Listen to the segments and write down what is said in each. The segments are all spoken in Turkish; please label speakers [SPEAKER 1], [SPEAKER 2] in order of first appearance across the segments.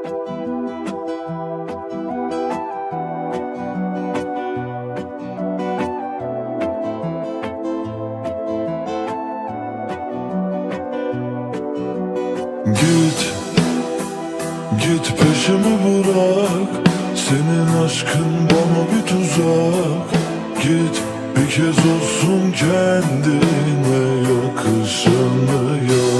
[SPEAKER 1] Git Git peşimi bırak. Senin aşkın bana bir tuzak. Git bir kez olsun kendine yakışanı yap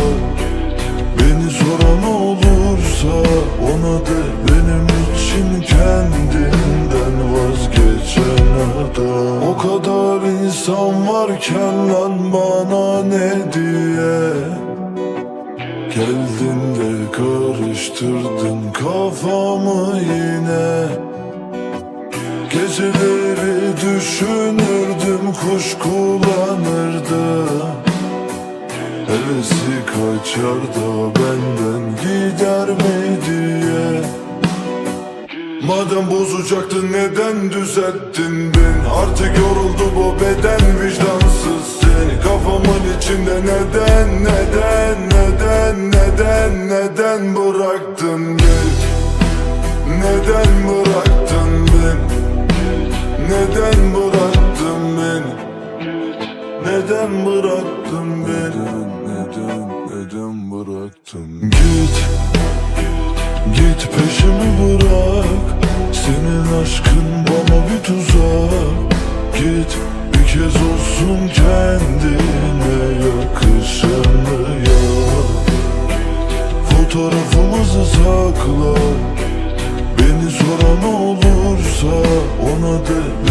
[SPEAKER 1] Beni soran olursa ona de benim için kendinden vazgeçen adam O kadar insan varken lan bana ne diye? Geldin de karıştırdın kafamı yine. Geceleri düşünürdüm kuşkulanırdım Hevesi kaçar da benden gider mi diye. Madem bozacaktın neden düzelttin beni? Artık yoruldu bu beden vicdansız seni. Kafamın içinde neden neden neden neden neden bıraktın beni? Neden bıraktın beni? Neden bıraktın beni? Neden bıraktın bıraktın? Git, git peşimi bırak. Senin aşkın bana bir tuzak. Git bir kez olsun kendine yakışanı yap. Fotoğrafımızı sakla. Beni soran olursa ona de